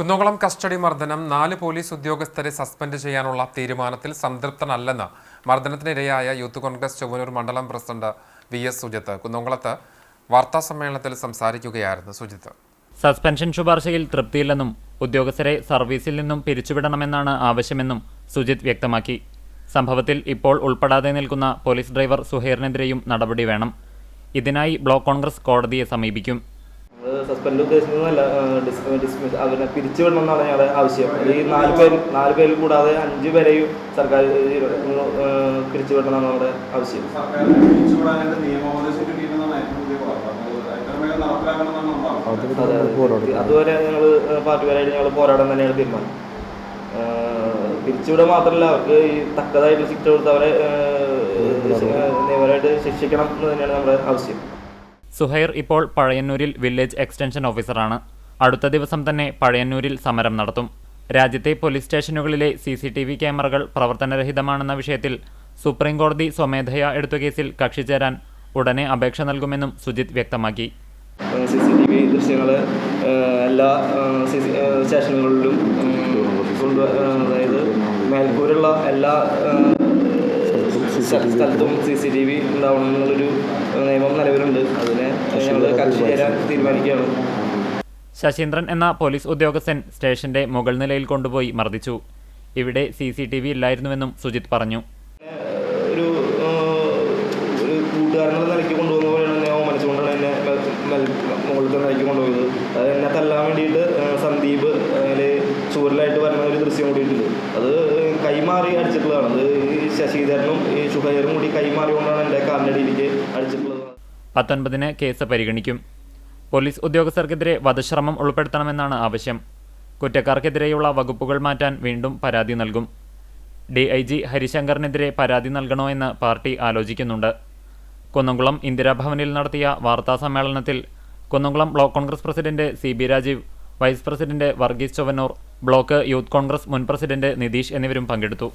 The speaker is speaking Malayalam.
കുന്നംകുളം കസ്റ്റഡി മർദ്ദനം നാല് പോലീസ് ഉദ്യോഗസ്ഥരെ സസ്പെൻഡ് ചെയ്യാനുള്ള തീരുമാനത്തിൽ സംതൃപ്തനല്ലെന്ന് മർദ്ദനത്തിനിരയായ യൂത്ത് കോൺഗ്രസ് ചൊവ്വനൂർ മണ്ഡലം പ്രസിഡന്റ് വി എസ് സുജിത്ത് കുന്നംകുളത്ത് വാർത്താസമ്മേളനത്തിൽ സംസാരിക്കുകയായിരുന്നു സുജിത്ത്. സസ്പെൻഷൻ ശുപാർശയിൽ തൃപ്തിയില്ലെന്നും ഉദ്യോഗസ്ഥരെ സർവീസിൽ നിന്നും പിരിച്ചുവിടണമെന്നാണ് ആവശ്യമെന്നും സുജിത് വ്യക്തമാക്കി. സംഭവത്തിൽ ഇപ്പോൾ ഉൾപ്പെടാതെ നിൽക്കുന്ന പോലീസ് ഡ്രൈവർ സുഹേറിനെതിരെയും നടപടി വേണം. ഇതിനായി ബ്ലോക്ക് കോൺഗ്രസ് കോടതിയെ സമീപിക്കും. സസ്പെൻഡ് ഉദ്ദേശിക്കുന്നതല്ല ഡിസ്മിസ് അവരെ പിരിച്ചുവിടണം എന്നാണ് ഞങ്ങളുടെ ആവശ്യം. അത് ഈ നാല് പേര് നാല് പേരിൽ കൂടാതെ അഞ്ച് പേരെയും സർക്കാർ ഏഹ്, പിരിച്ചുവിടണം എന്നാണ് നമ്മുടെ ആവശ്യം. അതുവരെ ഞങ്ങൾ പാർട്ടിപരമായിട്ട് ഞങ്ങൾ പോരാടാൻ തന്നെയാണ് തീരുമാനം. പിരിച്ചുവിടുക മാത്രമല്ല അവർക്ക് ഈ തക്കതായിട്ട് ശിക്ഷ കൊടുത്ത് അവരെ നിയമപരമായിട്ട് ശിക്ഷിക്കണം എന്ന് തന്നെയാണ് നമ്മുടെ ആവശ്യം. സുഹൈർ ഇപ്പോൾ പഴയന്നൂരിൽ വില്ലേജ് എക്സ്റ്റൻഷൻ ഓഫീസറാണ്. അടുത്ത ദിവസം തന്നെ പഴയന്നൂരിൽ സമരം നടത്തും. രാജ്യത്തെ പോലീസ് സ്റ്റേഷനുകളിലെ സി സി ടി വി ക്യാമറകൾ പ്രവർത്തനരഹിതമാണെന്ന വിഷയത്തിൽ സുപ്രീംകോടതി സ്വമേധയാ എടുത്ത കേസിൽ കക്ഷി ചേരാൻ ഉടനെ അപേക്ഷ നൽകുമെന്നും സുജിത് വ്യക്തമാക്കി. സി സി ടി വി ദൃശ്യങ്ങൾ എല്ലാ സ്റ്റേഷനുകളിലും അതായത് മേൽക്കൂരുള്ള എല്ലാ സ്ഥലത്തും സി സി ടി വി ഉണ്ടാവണം എന്നുള്ളൊരു നിയമം നിലവിലുണ്ട്. അതിനെ ഞങ്ങൾ കക്ഷി ചേരാൻ തീരുമാനിക്കുകയാണ്. ശശീന്ദ്രൻ എന്ന പോലീസ് ഉദ്യോഗസ്ഥൻ സ്റ്റേഷന്റെ മുകൾ നിലയിൽ കൊണ്ടുപോയി മർദ്ദിച്ചു. ഇവിടെ സി സി ടി വി ഇല്ലായിരുന്നുവെന്നും സുജിത് പറഞ്ഞു. ഒരു ഒരു കൂട്ടുകാരനെ നിലയ്ക്ക് കൊണ്ടുപോകുന്ന പോലെയാണ് എന്നെ മനസ്സുകൊണ്ടാണ് എന്നെ മുകളിലത്തെ നിലയ്ക്ക് കൊണ്ടുപോയത്. അത് എന്നെ തല്ലാൻ വേണ്ടിയിട്ട് സന്ദീപ് അതിൽ ചൂരലായിട്ട് വരുന്ന ഒരു ദൃശ്യം കൂടിയിട്ടുണ്ട്. അത് കൈമാറി അടിച്ചിട്ടുള്ളതാണ്. അത് ഈ ശശിധരനും ഈ ഷുഹൈറും കൂടി കൈമാറിക്കൊണ്ടാണ് എന്റെ കാലിനടിയിലേക്ക് അടിച്ചിട്ടുള്ളത്. പത്തൊൻപതിന് കേസ് പരിഗണിക്കും. പോലീസ് ഉദ്യോഗസ്ഥർക്കെതിരെ വധശ്രമം ഉൾപ്പെടുത്തണമെന്നാണ് ആവശ്യം. കുറ്റക്കാർക്കെതിരെയുള്ള വകുപ്പുകൾ മാറ്റാൻ വീണ്ടും പരാതി നൽകും. ഡി ഐ ജി ഹരിശങ്കറിനെതിരെ പരാതി നൽകണോ എന്ന് പാർട്ടി ആലോചിക്കുന്നുണ്ട്. കുന്നംകുളം ഇന്ദിരാഭവനിൽ നടത്തിയ വാർത്താ സമ്മേളനത്തിൽ Kunnamkulam block Congress president C B Rajeev vice president Varghese Chowwannur block youth Congress മുൻ പ്രസിഡന്റ് നിതീഷ് എന്നിവരും പങ്കെടുത്തു